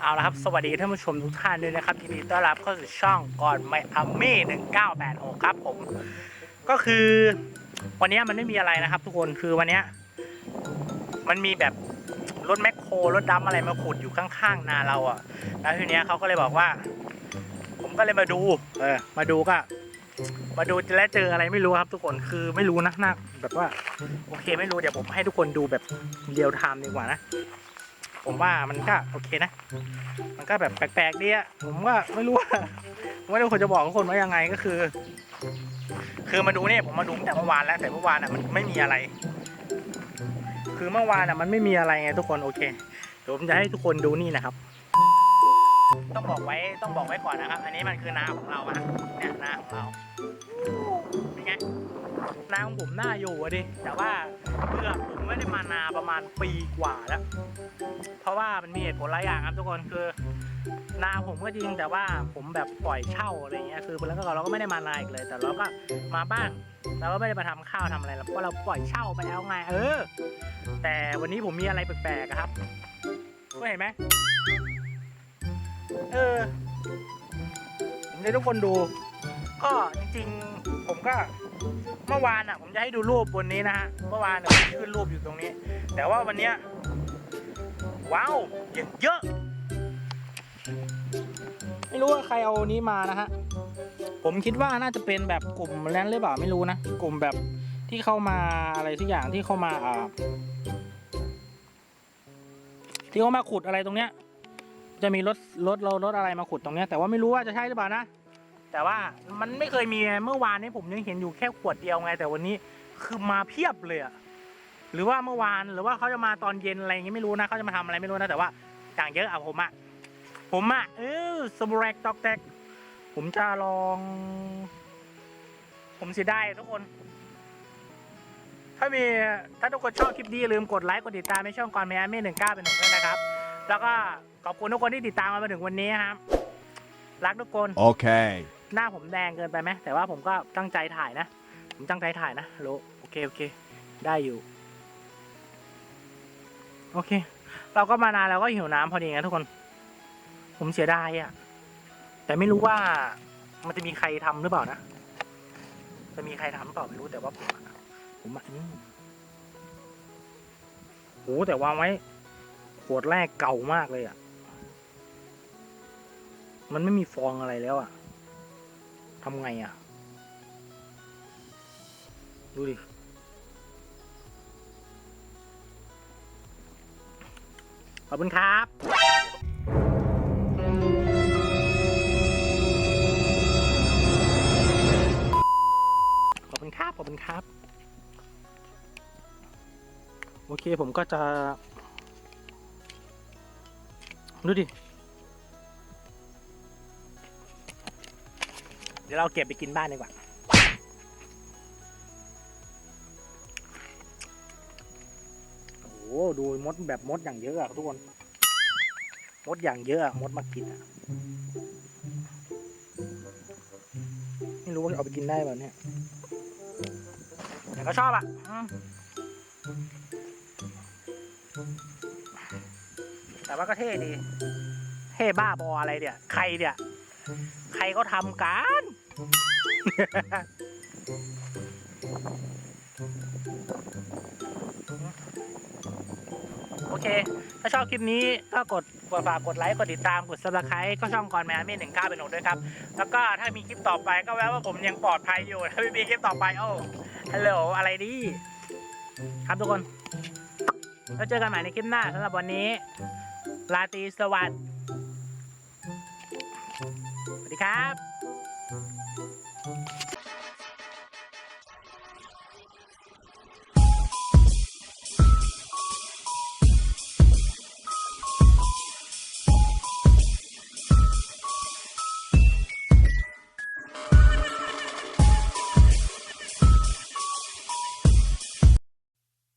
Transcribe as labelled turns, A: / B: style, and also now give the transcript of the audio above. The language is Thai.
A: เอาละครับ สวัสดีท่านผู้ชมทุกท่านด้วยนะครับยินดีต้อนรับเข้าสู่ช่องก่อนไมอามี่หนึ่งเก้าแปดหกครับผม ก็คือ วันนี้มันไม่มีอะไรนะครับ ทุกคนคือวันนี้มันมีแบบรถแมคโครรถดำอะไรมาขุดอยู่ข้างๆนาเราอะ แล้วทีเนี้ยเขาก็เลยบอกว่า ผมก็เลยมาดู เออ มาดูก็ มาดูและเจออะไรไม่รู้ครับ ทุกคนคือไม่รู้นะน่าแบบว่า โอเค ไม่รู้เดี๋ยวผมให้ทุกคนดูแบบเรียลไทม์ดีกว่านะ ผมว่ามันก็โอเคนะ มันก็แบบแปลกๆดีอะผมว่าไม่รู้ว่าไม่รู้คนจะบอกทุกคนว่ายังไงก็คือ คือมาดูเนี่ยผมมาดูตั้งแต่เมื่อวานแล้วแต่เมื่อวานอะมันไม่มีอะไร คือเมื่อวานอะมันไม่มีอะไรไงทุกคนโอเคเดี๋ยวผมจะให้ทุกคนดูนี่นะครับ ต้องบอกไว้ต้องบอกไว้ก่อนนะครับ อันนี้มันคือนาของเราอะเนี่ยนาของเราเป็นไง นาของผมน่าอยู่อะดิ แต่ว่าเพื่อผมไม่ได้มานาประมาณปีกว่าแล้ว เพราะว่ามันมีเหตุผลหลายอย่างครับทุกคนคือนาผมก็จริงแต่ว่าผมแบบปล่อยเช่าอะไรเงี้ยคือแล้วก็เราก็ไม่ได้มานาอีกเลย แต่เราก็มาบ้างเราก็ไม่ได้มาทำข้าวทำอะไรแล้วเพราะเราปล่อยเช่าไปแล้วไงเออ แต่วันนี้ผมมีอะไรแปลกๆครับก็เห็นไหมเออผมให้ทุกคนดู ก็จริงๆผมก็เมื่อวานอะ ผมจะให้ดูรูปบนนี้นะฮะเมื่อวานเนี่ยผมขึ้นรูปอยู่ตรงนี้ แต่ว่าวันเนี้ยว้าวอย่างเยอะไม่รู้ว่าใครเอานี้มานะฮะผมคิดว่าน่าจะเป็นแบบกลุ่มแลนหรือเปล่าไม่รู้นะกลุ่มแบบที่เข้ามาอะไรทุกอย่างที่เข้ามาอ่าที่เขามาขุดอะไรตรงเนี้ย จะมีรถรถเรารถอะไรมาขุดตรงเนี้ยแต่ว่าไม่รู้ว่าจะใช่หรือเปล่านะ แต่ว่ามันไม่เคยมีเมื่อวานนี้ผมยังเห็นอยู่แค่ขวดเดียวไง แต่วันนี้คือมาเพียบเลยอะหรือว่าเมื่อวานหรือว่าเขาจะมาตอนเย็นอะไรอย่างงี้ไม่รู้นะเขาจะมาทำอะไรไม่รู้นะแต่ว่าอย่างเยอะอะผมอะผมอะเออสมแรกตอกแตกผมจะลอง ผมเสียดายทุกคน ถ้ามีถ้าทุกคนชอบคลิปนี้ลืมกดไลค์กดติดตามในช่องก่อนแม่เม่หนึ่งเก้าเป็นหนึ่งด้วยนะครับ แล้วก็ขอบคุณทุกคนที่ติดตามมาถึงวันนี้ครับ รักทุกคน
B: Okay.
A: หน้าผมแดงเกินไปไหมแต่ว่าผมก็ตั้งใจถ่ายนะ ผมตั้งใจถ่ายนะโลโอเคโอเค ได้อยู่โอเค เราก็มานานแล้วก็หิวน้ำพอดีไงทุกคน ผมเสียดายอะ่ะ แต่ไม่รู้ว่ามันจะมีใครทำหรือเปล่านะ จะมีใครทำหรือเปล่าไม่รู้แต่ว่าผมผมอะอืมโหแต่วางไว้ขวดแรกเก่ามากเลยอะ มันไม่มีฟองอะไรแล้วอะ ทำไงอะ ดูดิ ขอบคุณครับขอบคุณครับ ขอบคุณครับ โอเคผมก็จะ ดูดิ เดี๋ยวเราเก็บไปกินบ้านดีกว่า โอ้โหดูมดแบบมดอย่างเยอะอะทุกคน มดอย่างเยอะอะมดมากินอะไม่รู้ว่าเอาไปกินได้แบบเนี้ยแต่ก็ชอบอะอแต่ว่าก็เท่ดี เท่บ้าบออะไรเนี่ย ใครเนี่ย ใครก็ทำกัน โอเค ถ้าชอบคลิปนี้ก็กดกดฝากกดไลค์กดติดตามกดซับสไครต์ก็ช่องก่อนแมนเม่หนึ่งเก้าเป็นหนด้วยครับ แล้วก็ถ้ามีคลิปต่อไปก็แวะว่าผมยังปลอดภัยอยู่ถ้าไม่มีคลิปต่อไปโอ้ฮัลโหลอะไรดี ครับทุกคน แล้วเจอกันใหม่ในคลิปหน้าสำหรับวันนี้ลาตีสวัสดิ์สวัสดีครับ